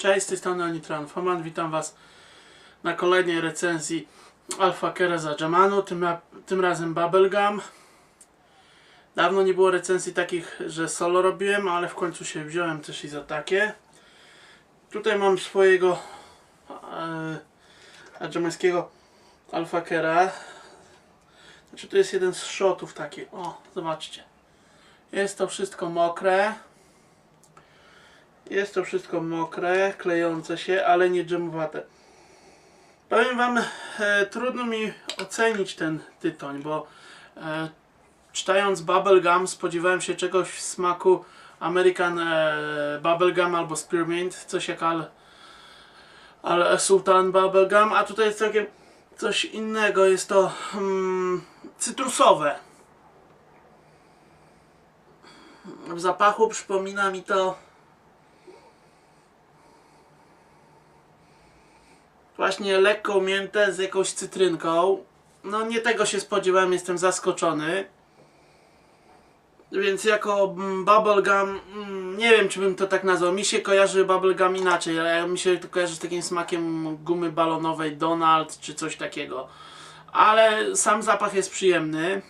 Cześć, z tej strony Onitran Foman. Witam Was na kolejnej recenzji Alpha Kereza Jamanu, tym, tym razem Bubblegum. Dawno nie było recenzji takich, że solo robiłem, ale w końcu się wziąłem też i za takie. Tutaj mam swojego e, jamańskiego Alpha Kera. Znaczy to jest jeden z shotów taki. O, zobaczcie. Jest to wszystko mokre. Jest to wszystko mokre, klejące się, ale nie dżemowate. Powiem Wam, e, trudno mi ocenić ten tytoń, bo e, czytając Bubblegum spodziewałem się czegoś w smaku American e, Bubblegum albo Spearmint, coś jak Al, Al Sultan Bubblegum, a tutaj jest całkiem coś innego, jest to mm, cytrusowe. W zapachu przypomina mi to Właśnie lekko mięte z jakąś cytrynką. No nie tego się spodziewałem, jestem zaskoczony. Więc jako mm, bubblegum, mm, nie wiem czy bym to tak nazwał. Mi się kojarzy bubblegum inaczej, ale mi się to kojarzy z takim smakiem gumy balonowej Donald czy coś takiego. Ale sam zapach jest przyjemny.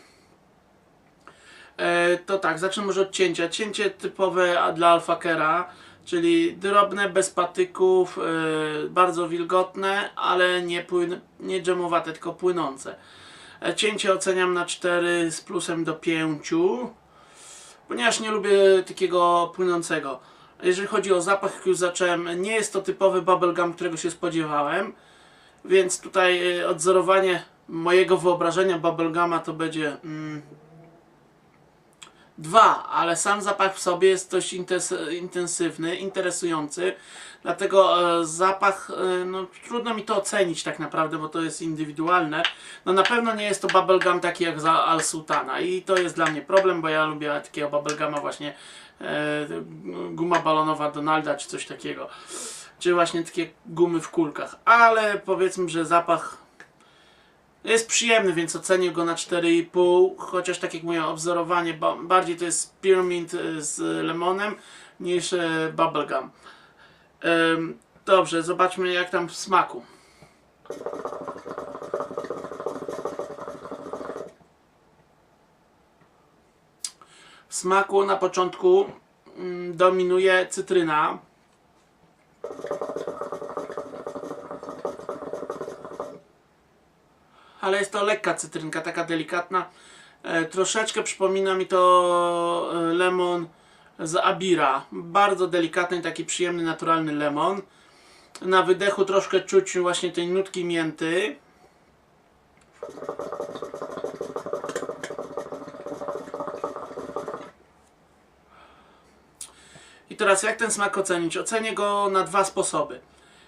E, to tak, zacznę może od cięcia. Cięcie typowe dla Alfakera, czyli drobne, bez patyków, e, bardzo wilgotne, ale nie, płyn, nie dżemowate, tylko płynące. E, cięcie oceniam na 4 z plusem do 5, ponieważ nie lubię takiego płynącego. Jeżeli chodzi o zapach, jak już zacząłem, nie jest to typowy bubblegum, którego się spodziewałem, więc tutaj e, odzorowanie mojego wyobrażenia bubbleguma to będzie... Mm, Dwa, ale sam zapach w sobie jest dość intensywny, interesujący, dlatego e, zapach, e, no trudno mi to ocenić tak naprawdę, bo to jest indywidualne. No na pewno nie jest to bubblegum taki jak za Al Sultana i to jest dla mnie problem, bo ja lubię takiego bubbleguma właśnie e, guma balonowa Donalda czy coś takiego, czy właśnie takie gumy w kulkach, ale powiedzmy, że zapach jest przyjemny, więc ocenię go na 4,5, chociaż tak jak mówię, obzorowanie ba- bardziej to jest spearmint y, z lemonem niż e, bubblegum. Dobrze, zobaczmy jak tam w smaku. W smaku na początku mm, dominuje cytryna. Ale jest to lekka cytrynka, taka delikatna. E, troszeczkę przypomina mi to e, lemon z Abira. Bardzo delikatny, taki przyjemny, naturalny lemon. Na wydechu troszkę czuć właśnie tej nutki mięty. I teraz jak ten smak ocenić? Ocenię go na dwa sposoby.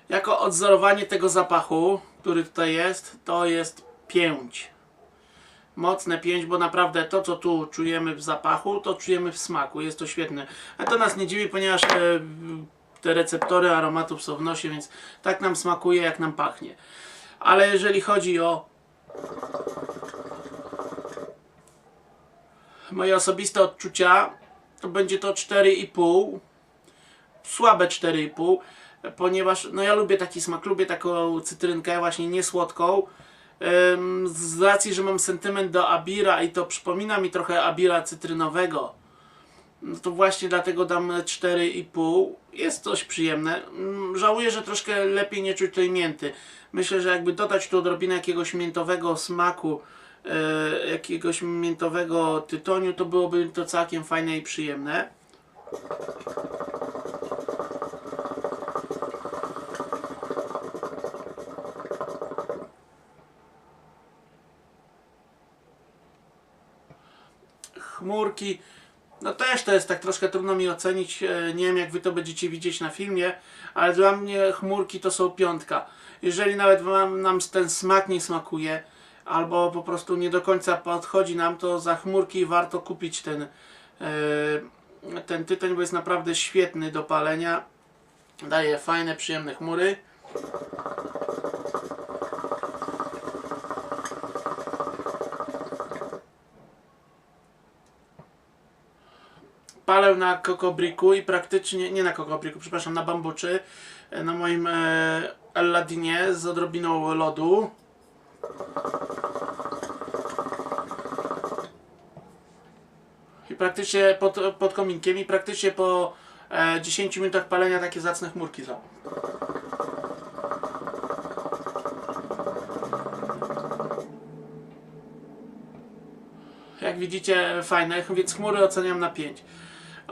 Jako odzorowanie tego zapachu, który tutaj jest, to jest 5. Mocne 5, bo naprawdę to, co tu czujemy w zapachu, to czujemy w smaku. Jest to świetne. A to nas nie dziwi, ponieważ e, te receptory aromatów są w nosie, więc tak nam smakuje, jak nam pachnie. Ale jeżeli chodzi o moje osobiste odczucia, to będzie to 4,5 słabe 4,5 ponieważ no ja lubię taki smak, lubię taką cytrynkę właśnie niesłodką z racji, że mam sentyment do Abira i to przypomina mi trochę Abira cytrynowego no to właśnie dlatego dam 4,5 jest coś przyjemne. Ym, żałuję, że troszkę lepiej nie czuć tej mięty. Myślę, że jakby dodać tu odrobinę jakiegoś miętowego smaku e, jakiegoś miętowego tytoniu to byłoby to całkiem fajne i przyjemne chmurki. No też to jest tak troszkę trudno mi ocenić. e, Nie wiem jak wy to będziecie widzieć na filmie, ale dla mnie chmurki to są piątka. Jeżeli nawet wam, nam ten smak nie smakuje, albo po prostu nie do końca podchodzi nam, to za chmurki warto kupić ten, e, ten tytoń, bo jest naprawdę świetny do palenia. Daje fajne, przyjemne chmury. Palę na kokobriku i praktycznie, nie na kokobriku, przepraszam, na bambuczy e, na moim e, Alladinie z odrobiną lodu. I praktycznie pod, pod kominkiem i praktycznie po e, 10 minutach palenia takie zacne chmurki są. Jak widzicie, fajne, więc chmury oceniam na 5.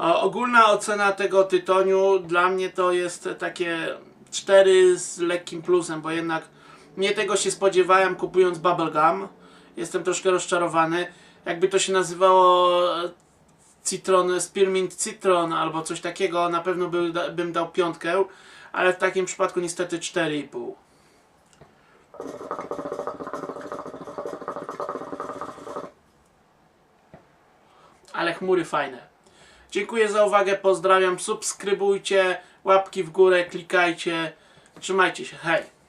Ogólna ocena tego tytoniu dla mnie to jest takie 4 z lekkim plusem, bo jednak nie tego się spodziewałem kupując Bubblegum. Jestem troszkę rozczarowany. Jakby to się nazywało e, Citron, Spearmint Citron albo coś takiego, na pewno by, bym dał piątkę, ale w takim przypadku niestety 4,5. Ale chmury fajne. Dziękuję za uwagę, pozdrawiam, subskrybujcie, łapki w górę, klikajcie, trzymajcie się, hej!